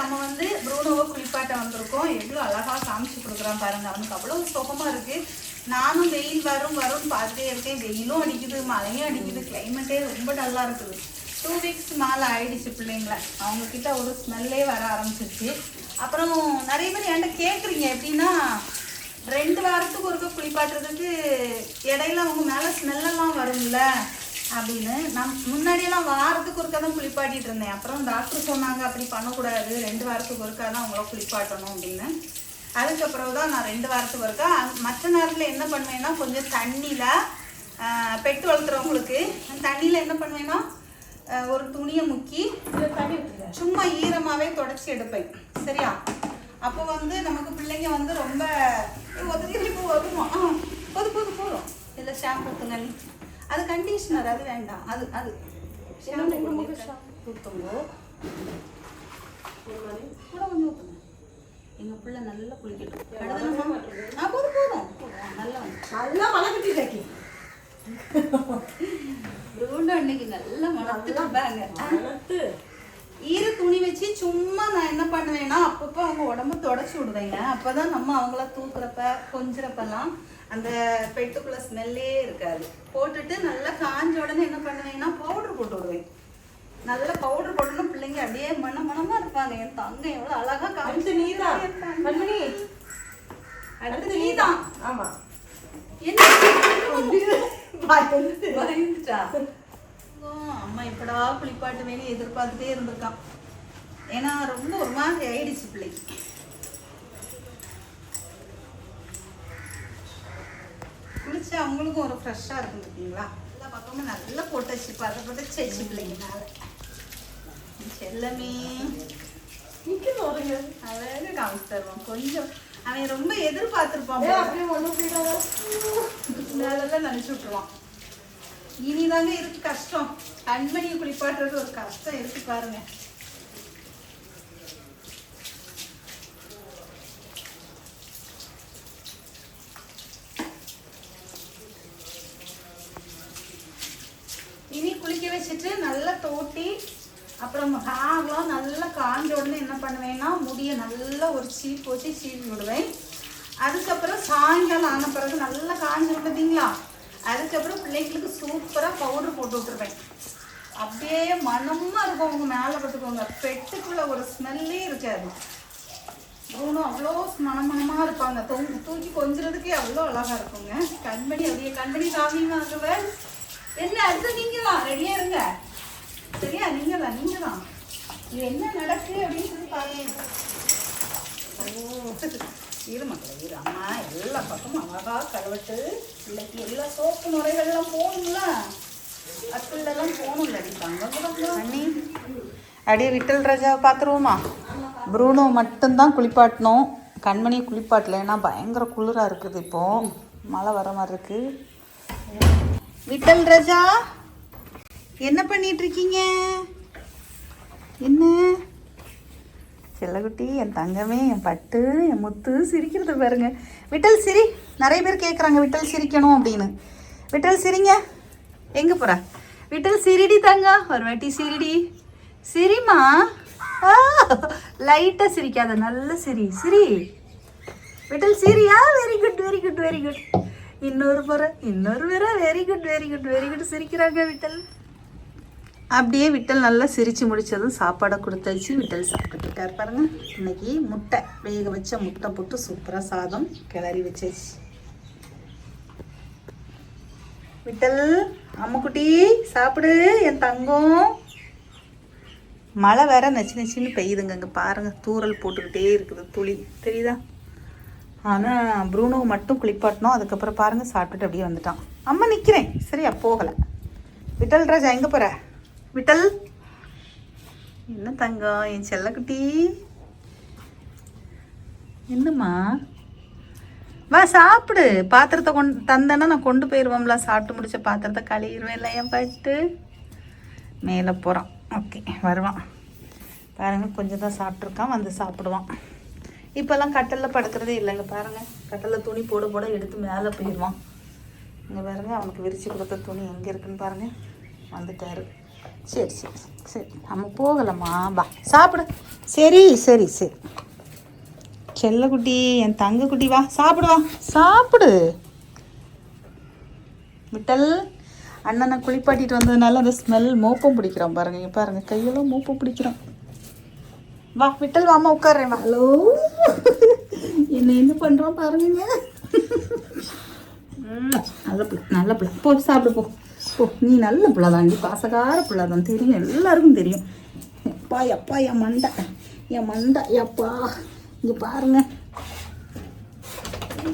நம்ம வந்து ப்ரூனோவை குளிப்பாட்ட வந்திருக்கோம். எவ்வளோ அழகாக காமிச்சு கொடுக்குறான் பாருங்க. அவனுக்கு அவ்வளோ சுகமாக இருக்கு. நானும் வெயில் வரும் வரும் பார்த்துட்டே இருக்கேன். வெயிலும் அடிக்குது மழையும் அடிக்குது. கிளைமேட்டே ரொம்ப நல்லா இருக்குது. டூ வீக்ஸ் மேலே ஆயிடுச்சு பிள்ளைங்கள. அவங்கக்கிட்ட ஒரு ஸ்மெல்லே வர ஆரம்பிச்சிருச்சு. அப்புறம் நிறைய பேர் என்கிட்ட கேட்குறீங்க எப்படின்னா ரெண்டு வாரத்துக்கு ஒருக்க குளிப்பாட்டுறதுக்கு இடையில அவங்க மேலே ஸ்மெல்லெல்லாம் வரும்ல. அப்படின்னு நம் முன்னாடியெல்லாம் வாரத்துக்கு ஒருக்கா தான் குளிப்பாட்டிட்டு இருந்தேன். அப்புறம் டாக்டர் சொன்னாங்க அப்படி பண்ணக்கூடாது. ரெண்டு வாரத்துக்கு ஒருக்கா தான் அவங்கள குளிப்பாட்டணும் அப்படின்னு. அதுக்கப்புறம் தான் நான் ரெண்டு வாரத்துக்கு ஒருக்கா மற்ற நேரத்தில் என்ன பண்ணுவேன்னா கொஞ்சம் தண்ணியில் பெட்டு வளர்த்துறவங்களுக்கு தண்ணியில் என்ன பண்ணுவேன்னா ஒரு துணியை முக்கி சும்மா ஈரமாகவே தொடச்சி எடுப்பேன். சரியா? அப்போ வந்து நமக்கு பிள்ளைங்க வந்து ரொம்ப ஒதுக்கி இப்போ வருமா ஆ போது போதும் இல்லை ஷாம்பு ஊற்றுங்க அது கண்டிஷனர் அது வேண்டாம். அது அது. ஷாம்பு ஊற்றுங்க கூட கொஞ்சம் ஊற்றுங்க எங்கள் பிள்ளை நல்லா குளிக்கட்டும். கழுதணுமா? ஆ போதும் போதும். போதும். நல்லா நல்லா வளர்க்குட்டி டக்கி ப்ரூண்டோ இன்னைக்கு நல்லா மணத்துட்டாங்க வளர்த்து. ஈர துணி வச்சு சும்மா நான் என்ன பண்ணுவேன்னா அப்பப்போ அவங்க உடம்பு தொடச்சி விடுவேங்க. அப்பதான் நம்ம அவங்கள தூக்குறப்ப கொஞ்சிறப்பெல்லாம் அந்த பெட்டுக்குள்ள ஸ்மெல்லே இருக்காது. போட்டுட்டு நல்லா காஞ்ச உடனே என்ன பண்ணுவேன்னா பவுடர் போட்டு விடுவேன். நல்லா பவுடர் போட்டோன்னா பிள்ளைங்க அப்படியே மன மனமா இருப்பாங்க. என் தங்கம் எவ்வளவு அழகா காமிச்சு நீதான் அடுத்து நீதான் ஆமா. என்ன. பயந்துட்டா? அம்மா எப்படா குளிப்பாட்டுவேன்னு எதிர்பார்த்துட்டே இருந்திருக்கான். ஏன்னா ரொம்ப ஒரு மாதிரி ஆயிடுச்சு பிள்ளைக்கு குளிச்சு அவங்களுக்கும் ஒரு ஃப்ரெஷ்ஷாக இருக்கும் பார்த்தீங்களா எல்லா பக்கமும் நல்லா போட்டு வச்சு பார்த்து போட்டு செச்சு பிள்ளைங்கனால செல்லமே. நிக்குது ஒருங்க. அழகாக காமிச்சு தருவான். கொஞ்சம். அவன் ரொம்ப எதிர்பார்த்துருப்பான். மேலெல்லாம் நினச்சி விட்டுருவான். இனிதாங்க இருக்கு கஷ்டம். கண்மணியை குளிப்பாட்டுறது ஒரு கஷ்டம் இருக்கு பாருங்க இனி குளிக்க வச்சுட்டு நல்லா தோட்டி அப்புறம் ஹேர்லாம் நல்லா காஞ்ச உடனே என்ன பண்ணுவேன்னா முடியை நல்லா ஒரு சீப் வச்சு சீவி விடுவேன். அதுக்கப்புறம் சாயங்காலம் ஆன பிறகு நல்லா காஞ்சிரும் பார்த்தீங்களா அதுக்கப்புறம் பிள்ளைங்களுக்கு சூப்பராக பவுடர் போட்டு விட்டுருவேன். அப்படியே மனமாக இருக்கும் அவங்க மேலே பார்த்துக்கோங்க பெட்டுக்குள்ள ஒரு ஸ்மெல்லே இருக்காது. ரூணும் அவ்வளோ மனமனமாக இருப்பாங்க. தூங்கி தூக்கி கொஞ்சிறதுக்கே அவ்வளோ அழகாக இருக்குங்க. கண்மணி அப்படியே கண்மணி காமிங்க என்ன அடுத்து நீங்கள் தான் ரெடியாக இருங்க. சரியா? நீங்கள் தான் நீங்கள் தான் இது என்ன நடக்கு அப்படின்னு சொல்லி பாருங்க. இரு மக்களே இரு அம்மா எல்லா பக்கமும் அழகாக கழுவிட்டு இன்னைக்கு எல்லா சோப்பு நுரைகள்லாம் போகணும்ல? அக்குள்ளெல்லாம் போகணும்ல அடிப்பாங்க அண்ணி அப்படியே விட்டல் ராஜாவை பார்த்துருவோமா? ப்ரூனோ மட்டும்தான் குளிப்பாட்டணும். கண்மணி குளிப்பாட்டல ஏன்னா பயங்கர குளிராக இருக்குது இப்போ. மழை வர மாதிரி இருக்கு. விட்டல் ராஜா என்ன பண்ணிட்டு இருக்கீங்க? என்ன? செல்லக்குட்டி என் தங்கமே என் பட்டு என் முத்து சிரிக்கிறத பாருங்க. விட்டல் சிரி. நிறைய பேர் கேட்குறாங்க விட்டல் சிரிக்கணும் அப்படின்னு. விட்டல் சிரிங்க. எங்கே போற? விட்டல் சிரிடி தங்கா. ஒரு வாட்டி சிரிடி. சிரிமா? லைட்டாக சிரிக்காத நல்ல சிரி. சிரி. Vittal Syria? Very good very good very good இன்னொரு முறை இன்னொரு முறை very good very good very good சிரிக்கிறாங்க விட்டல். அப்படியே விட்டல் நல்லா சிரித்து முடிச்சதும் சாப்பாடை கொடுத்தாச்சு விட்டல் சாப்பிட்டுட்டு பாருங்கள் இன்னைக்கு முட்டை வேக வச்ச முட்டை போட்டு சூப்பராக சாதம் கிளறி வச்சாச்சு. விட்டல் அம்முக்குட்டி சாப்பிடு என் தங்கம். மழை வேற நச்சு நச்சுன்னு பெய்யுதுங்க இங்கே பாருங்கள் தூறல் போட்டுக்கிட்டே இருக்குது துளி. தெரியுதா? ஆனால் ப்ரூனோ மட்டும் குளிப்பாட்டணும் அதுக்கப்புறம் பாருங்கள் சாப்பிட்டுட்டு அப்படியே வந்துட்டான். அம்மா நிற்கிறேன் சரியா போகலை. விட்டல் ராஜா எங்கே போகிற விட்டல். என்ன தங்கம்? என் செல்லக்குட்டி. என்னம்மா? வா சாப்பிடு. பாத்திரத்தை கொண்டு தந்தேன்னா நான் கொண்டு போயிடுவோம்ல சாப்பிட்டு முடிச்ச பாத்திரத்தை கழுவிடுவேன் இல்லை என் பட்டு. மேலே போகிறான் ஓகே வருவான். பாருங்க கொஞ்சம் தான் சாப்பிட்ருக்கான் வந்து சாப்பிடுவான். இப்போல்லாம் கட்டலில் படுக்கிறதே இல்லைங்க பாருங்கள் கட்டலில் துணி போட போட எடுத்து மேலே போயிடுவான். இங்கே பாருங்கள் அவனுக்கு விரிச்சு கொடுத்த துணி எங்கே இருக்குன்னு பாருங்கள் வந்துட்டாரு. சரி சரி சரி நம்ம போகலாமா? வா சாப்பிடு. சரி சரி சரி. செல்லக்குட்டி என் தங்க குட்டி வா சாப்பிடு வா. சாப்பிடு. விட்டல் அண்ணனை குளிப்பாட்டிட்டு வந்ததுனால அந்த ஸ்மெல் மோப்பம் பிடிக்கிறான் பாருங்க இங்க பாருங்க கையெல்லாம் மோப்பம் பிடிக்கிறான் வா விட்டல் வாமா உட்கார்றேன் வா. ஹலோ. என்ன என்ன பண்றான் பாருங்க. நல்ல பிள்ளை நல்ல பிள்ளை. போ சாப்பிடு போ. ஸோ நீ நல்ல பிள்ளை தான் நீ பாசகார பிள்ளை தான் தெரியும். எல்லாருக்கும் தெரியும். எப்பா எப்பா என் மண்டை. என் மண்டை. எப்பா. இங்கே பாருங்க.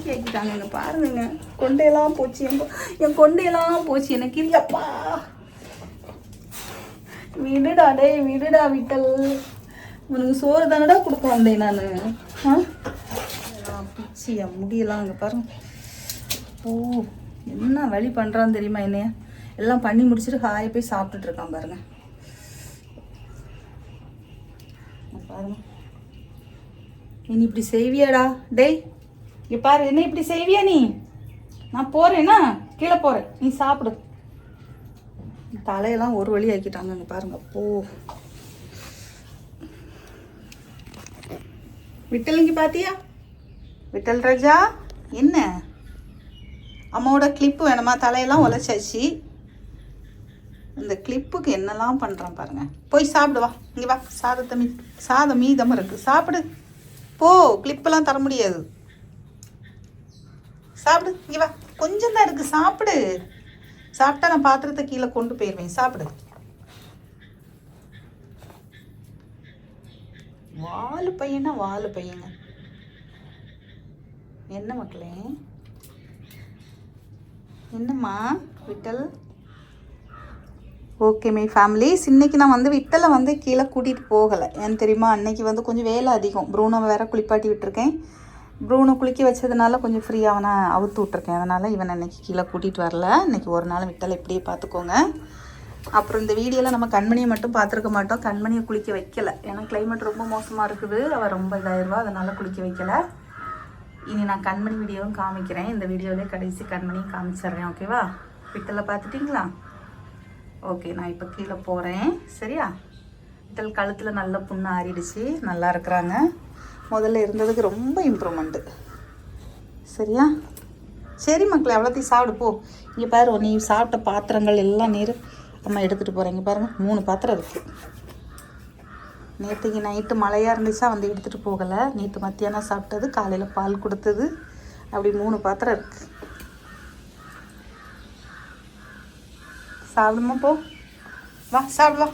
கேட்கிட்டாங்க இங்கே பாருங்க. கொண்டையெல்லாம் போச்சு. என் என் கொண்டையெல்லாம் போச்சு. எனக்கு இல்லையப்பா விடுடா டேய் விடுடா விட்டல். உனக்கு சோறு தானடா கொடுக்க வந்தேன் நான். ஆ? பிச்சி என் முடியெல்லாம் அங்கே பாருங்க. ஓ என்ன வழி பண்ணுறான்னு தெரியுமா என்னைய? எல்லாம் பண்ணி முடிச்சுட்டு ஹாய் போய் சாப்பிட்டுட்டு இருக்கான் பாருங்க. பாருங்க. நீ இப்படி செய்வியாடா. டேய் இங்கே பாரு என்ன இப்படி செய்வியா நீ? நான் போகிறேன்னா கீழே போறேன். நீ சாப்பிடு. தலையெல்லாம் ஒரு வழி ஆக்கிட்டாங்க இங்கே பாருங்க. போ. விட்டல் இங்கே பாத்தியா? விட்டல் ராஜா என்ன? அம்மாவோட கிளிப்பு வேணுமா? தலையெல்லாம் உழைச்சாச்சு இந்த கிளிப்புக்கு என்னெல்லாம் பண்ணுறான் பாருங்கள் போய் சாப்பிடு வா. இங்கே வா. சாதத்தை மீ சாதம் மீதம் இருக்குது சாப்பிடு. போ. கிளிப்பெல்லாம் தர முடியாது. சாப்பிடு. இங்கே வா. கொஞ்சம் தான் இருக்குது சாப்பிடு. சாப்பிட்டா நான் பாத்திரத்தை கீழே கொண்டு போயிடுவேன் சாப்பிடு. வாலு பையனா வாலு பையங்க. என்ன மக்களே? என்னம்மா? விட்டல்? ஓகே மை ஃபேமிலிஸ் இன்னைக்கு நான் வந்து விட்டலை வந்து கீழே கூட்டிகிட்டு போகலை. ஏன்னு தெரியுமா? அன்னைக்கு வந்து கொஞ்சம் வேலை அதிகம். ப்ரூனோவை வேற குளிப்பாட்டி விட்டுருக்கேன். ப்ரூனை குளிக்க வச்சதுனால கொஞ்சம் ஃப்ரீயாக அவனை அவுத்து விட்ருக்கேன் அதனால் இவன் அன்னைக்கு கீழே கூட்டிகிட்டு வரல. இன்னைக்கு ஒரு நாள் விட்டலை இப்படியே பார்த்துக்கோங்க. அப்புறம் இந்த வீடியோவில் நம்ம கண்மணியை மட்டும் பார்த்துருக்க மாட்டோம். கண்மணியை குளிக்க வைக்கல. ஏன்னா கிளைமேட் ரொம்ப மோசமாக இருக்குது. அவள் ரொம்ப இதாயிருவா. அதனால் குளிக்க வைக்கல. இனி நான் கண்மணி வீடியோவும் காமிக்கிறேன். இந்த வீடியோவிலே கடைசி கண்மணியும் காமிச்சிடுறேன். ஓகேவா விட்டலை பார்த்துட்டிங்களா? ஓகே நான் இப்போ கீழே போகிறேன் சரியா? இதில் கழுத்தில் நல்ல புண்ணு ஆறிடுச்சு. நல்லா இருக்கிறாங்க. முதல்ல இருந்ததுக்கு ரொம்ப இம்ப்ரூவ்மெண்ட்டு சரியா? சரி மக்கள் எவ்வளோத்தையும் சாப்பிடு போ. இங்கே பாரு நீ சாப்பிட்ட பாத்திரங்கள் எல்லாம் நீர். அம்மா எடுத்துகிட்டு போகிறேன் இங்கே பாருங்கள் மூணு பாத்திரம் இருக்குது நேற்றுக்கு நைட்டு மழையாக இருந்துச்சா வந்து எடுத்துகிட்டு போகலை. நேற்று மத்தியானம் சாப்பிட்டது காலையில் பால் கொடுத்தது. அப்படி மூணு பாத்திரம் இருக்குது சாப்பிடுமா போ வா சாப்பிடு வா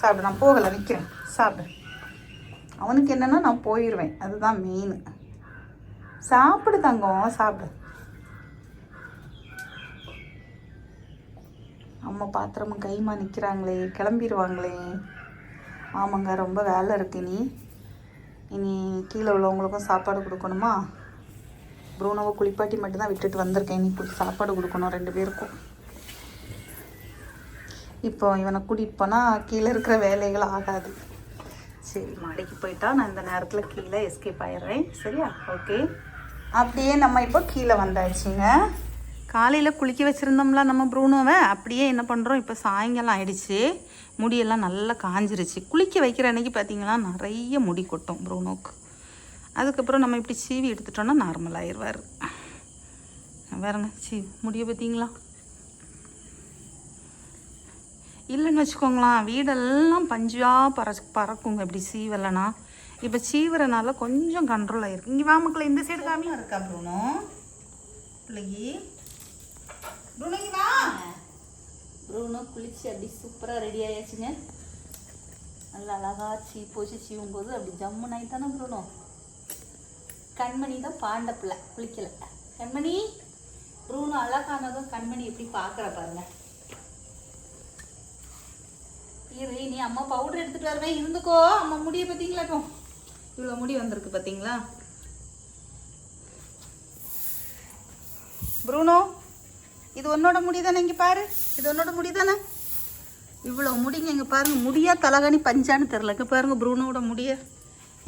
சாப்பிடு நான் போகலை நிற்கிறேன் சாப்பிடு அவனுக்கு என்னென்னா நான் போயிடுவேன் அதுதான் மெயின் சாப்பிடு தங்கம் சாப்பிடு. அம்மா பாத்திரமும் கைமா நிற்கிறாங்களே கிளம்பிடுவாங்களே ஆமாங்க ரொம்ப வேலை இருக்கு நீ இனி கீழே உள்ளவங்களுக்கும் சாப்பாடு கொடுக்கணுமா? ப்ரூனோவை குளிப்பாட்டி மட்டும்தான் விட்டுட்டு வந்திருக்கேன். இனி சாப்பாடு கொடுக்கணும் ரெண்டு பேருக்கும். இப்போ இவனை கூட்டிகிட்டு போனால் கீழே இருக்கிற வேலைகள் ஆகாது. சரி மாடிக்கு போயிட்டா நான் இந்த நேரத்தில் கீழே எஸ்கேப் ஆயிடுறேன். சரியா? ஓகே அப்படியே நம்ம இப்போ கீழே வந்தாச்சுங்க. காலையில் குளிக்க வச்சுருந்தோம்ல நம்ம ப்ரூனோவை. அப்படியே என்ன பண்ணுறோம் இப்போ சாயங்காலம் ஆயிடுச்சு. முடியெல்லாம் நல்லா காஞ்சிருச்சு. குளிக்க வைக்கிற அன்னைக்கு பார்த்தீங்கன்னா நிறைய முடி கொட்டும் ப்ரூனோக்கு. அதுக்கப்புறம் நம்ம இப்படி சீவி எடுத்துட்டோன்னா நார்மல் ஆயிடுவார். வேறங்க சீ முடியை பார்த்தீங்களா இல்லைன்னு வச்சுக்கோங்களேன் வீடெல்லாம் பஞ்சாக பற பறக்குங்க இப்படி சீவலைனா இப்போ சீவுறனால கொஞ்சம் கண்ட்ரோல் ஆகிருக்கு இங்கே வா மக்களை இந்த சைடு காமியும் இருக்கா ப்ரூனோ? பிள்ளைகி ப்ரூனோ வா. ப்ரூனோ குளிச்சு அப்படி சூப்பராக ரெடி ஆயாச்சுங்க. நல்லா அழகாக சீ போச்சு சீவும் போது அப்படி ஜம்முன்னு ஆயிட்டானே ப்ரூனோ. கண்மணி தான் பாண்ட பிள்ளை குளிக்கல. கண்மணி ப்ரூனோ அழகானதும் கண்மணி எப்படி பார்க்குற பாருங்க. இரு நீ அம்மா பவுடர் எடுத்துட்டு வருவேன் இருந்துக்கோ. அம்மா முடிய பார்த்தீங்களா இப்போ? இவ்வளோ முடி வந்திருக்கு பார்த்தீங்களா? ப்ரூனோ இது உன்னோட முடி தானே இங்கே பாரு. இது உன்னோட முடி தானே இவ்வளோ முடிங்க இங்கே பாருங்க. முடியா தலகாணி பஞ்சான்னு தெரில இங்கே பாருங்க ப்ரூனோட முடிய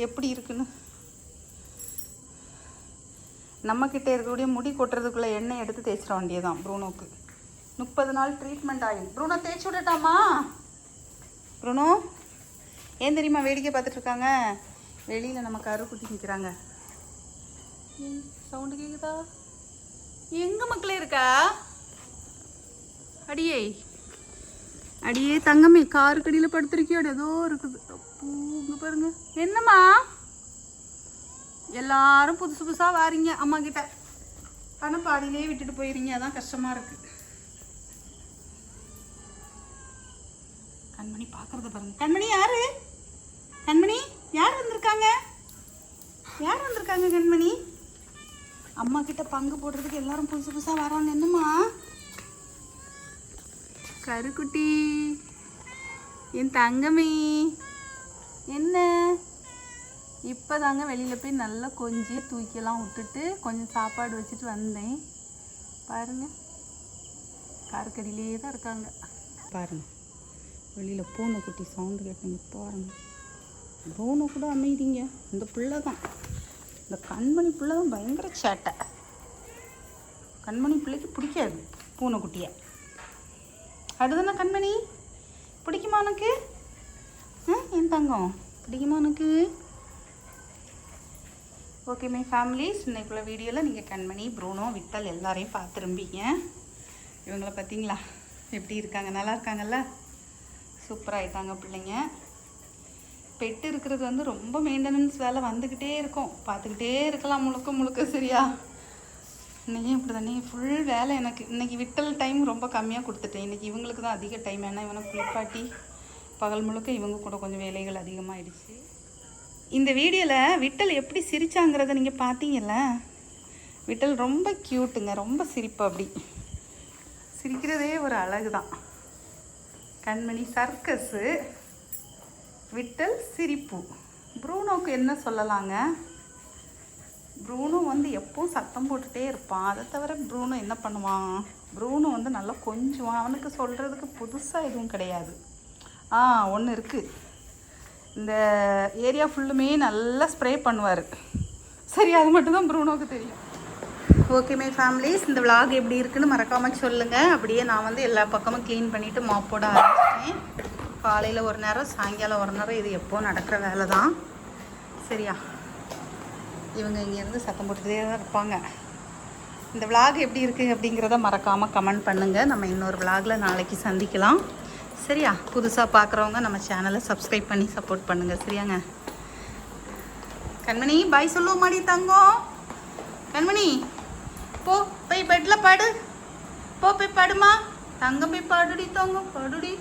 எப்படி இருக்குன்னு. நம்மக்கிட்ட இருக்கக்கூடிய முடி கொட்டுறதுக்குள்ள எண்ணெய் எடுத்து தேய்ச்சிட வேண்டியதான் ப்ரூனோக்கு. முப்பது நாள் ட்ரீட்மெண்ட் ஆயில் ப்ரூனோ தேய்ச்சி விடட்டாமா? ப்ரூனோ ஏன் தெரியுமா வேடிக்கை பார்த்துட்டு இருக்காங்க வெளியில் நம்ம கருக்குட்டி நிற்கிறாங்க சவுண்டு கேக்குதா? எங்க மக்களே இருக்கா? அடியே. அடியே தங்கமே காரு கடியில் படுத்திருக்கியோட ஏதோ இருக்குது. அப்பூ, இங்க பாருங்க. என்னம்மா? எல்லாரும் புதுசு புதுசாக வாரீங்க அம்மா கிட்ட ஆனால் பாதியிலே விட்டுட்டு போயிடுறீங்க அதான் கஷ்டமா இருக்கு. கண்மணி பார்க்குறத பாருங்க. கண்மணி யாரு? கண்மணி யார் வந்திருக்காங்க? யார் வந்திருக்காங்க கண்மணி? அம்மா கிட்ட பங்கு போடுறதுக்கு எல்லாரும் புதுசு புதுசாக வராங்க. என்னம்மா? கருக்குட்டி. என் தங்கமே. என்ன? இப்போ தாங்க வெளியில் போய் நல்லா கொஞ்சி தூக்கிலாம் விட்டுட்டு கொஞ்சம் சாப்பாடு வச்சுட்டு வந்தேன். பாருங்க. கார்கடியிலே தான் இருக்காங்க. பாருங்க. வெளியில் பூனை குட்டி சவுண்டு கேட்டுங்க பாருங்க. பூனை கூட அமைதிங்க. இந்த பிள்ளை தான் இந்த கண்மணி பிள்ளை தான் பயங்கர சேட்டை. கண்மணி பிள்ளைக்கு பிடிக்காது பூனைக்குட்டியை அடுதானே கண்மணி பிடிக்குமா உனக்கு? ஆ என் தங்கம் பிடிக்குமா உனக்கு? ஓகே மை ஃபேமிலிஸ் இன்னைக்குள்ள வீடியோவில் நீங்கள் கண்மணி ப்ரூனோ விட்டல் எல்லாரையும் பார்த்துரும்பீங்க இவங்கள பார்த்தீங்களா? எப்படி இருக்காங்க? நல்லா இருக்காங்கல்ல? சூப்பராக ஆயிட்டாங்க பிள்ளைங்க. பெட்டு இருக்கிறது வந்து ரொம்ப மெயின்டெனன்ஸ் வேலை வந்துக்கிட்டே இருக்கும். பார்த்துக்கிட்டே இருக்கலாம் முழுக்க முழுக்க சரியா? இன்னைக்கும் இப்படி தானே ஃபுல் வேலை எனக்கு. இன்னைக்கு விட்டல் டைம் ரொம்ப கம்மியாக கொடுத்துட்டேன். இன்றைக்கி இவங்களுக்கு தான் அதிக டைம் ஏன்னா இவனை குளிப்பாட்டி பகல் முழுக்க இவங்க கூட கொஞ்சம் வேலைகள் அதிகமாகிடுச்சு இந்த வீடியோவில் விட்டல் எப்படி சிரிச்சாங்கிறத நீங்கள் பார்த்தீங்கல்ல? விட்டல் ரொம்ப க்யூட்டுங்க ரொம்ப சிரிப்பு அப்படி. சிரிக்கிறதே ஒரு அழகு தான் கண்மணி சர்க்கஸு விட்டல் சிரிப்பு. ப்ரூனோக்கு என்ன சொல்லலாங்க? ப்ரூனோ வந்து எப்பவும் சத்தம் போட்டுகிட்டே இருப்பான் அதை தவிர ப்ரூனோ என்ன பண்ணுவான் ப்ரூனோ வந்து நல்லா கொஞ்சுவான் அவனுக்கு சொல்கிறதுக்கு புதுசாக எதுவும் கிடையாது. ஆ ஒன்று இருக்குது இந்த ஏரியா ஃபுல்லுமே நல்லா ஸ்ப்ரே பண்ணுவார். சரி அது மட்டும்தான் ப்ரூனோக்கு தெரியும். ஓகே மை ஃபேமிலிஸ் இந்த vlog எப்படி இருக்குன்னு மறக்காமல் சொல்லுங்கள் அப்படியே நான் வந்து எல்லா பக்கமும் க்ளீன் பண்ணிவிட்டு மாப்போட ஆரம்பிச்சேன் காலையில் ஒரு நேரம் சாயங்காலம் ஒரு நேரம். இது எப்போ நடக்கிற வேலை தான் சரியா? இவங்க இங்கேருந்து சத்தம் போட்டுட்டே தான் இருப்பாங்க. இந்த vlog எப்படி இருக்குது அப்படிங்கிறத மறக்காமல் கமெண்ட் பண்ணுங்கள் நம்ம இன்னொரு vlogல நாளைக்கு சந்திக்கலாம். சரியா? புதுசாக பார்க்குறவங்க நம்ம சேனலை சப்ஸ்கிரைப் பண்ணி சப்போர்ட் பண்ணுங்கள் சரியாங்க? கண்மணி பாய் சொல்லுவோம் மாடி தங்கம். கண்மணி போ போய் பெட்டில் படு. போ போய் படுமா. தங்கம் போய் படுடி தங்கம் படுடி.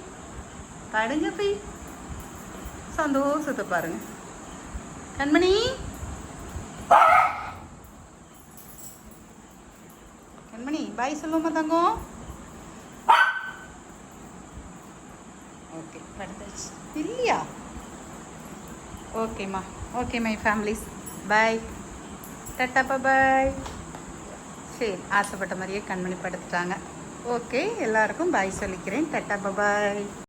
படுங்க போய். சந்தோஷத்தை பாருங்க. கண்மணி. கண்மணி பாய் சொல்லுவோமா தங்கம்? ஓகே படுத்தாச்சு. இல்லையா? ஓகேம்மா ஓகே மை ஃபேமிலிஸ் பாய் டட்டாப்பா பாய் சரி ஆசைப்பட்ட மாதிரியே கண்மணி படுத்துட்டாங்க. ஓகே எல்லாருக்கும் பாய் சொல்லிக்கிறேன். டட்டா பாய்